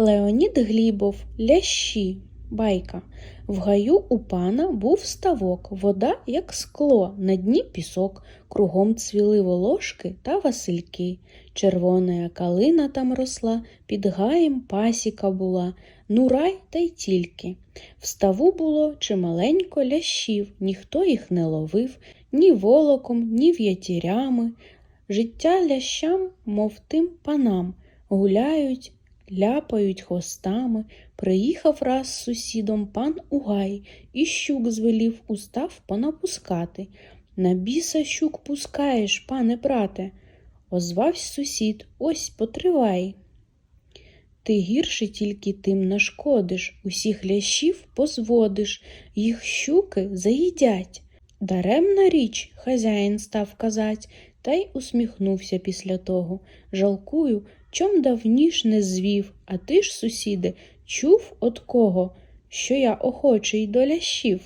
Леонід Глібов, лящі, байка. В гаю у пана був ставок, вода, як скло, на дні пісок, кругом цвіли волошки та васильки. Червона калина там росла, під гаєм пасіка була, ну рай та й тільки. В ставу було чималенько лящів, ніхто їх не ловив, ні волоком, ні в'ятірями. Життя лящам, мов тим панам, гуляють, ляпають хвостами. Приїхав раз з сусідом пан у гай, і щук звелів устав понапускати. На біса щук пускаєш, пане брате, озвавсь сусід, ось потривай. Ти гірше тільки тим нашкодиш, усіх лящів позводиш, їх щуки заїдять. Даремна річ, хазяїн став казать, та й усміхнувся після того. Жалкую, чом давніш не звів, а ти ж, сусіде, чув от кого, що я охочий до лящів.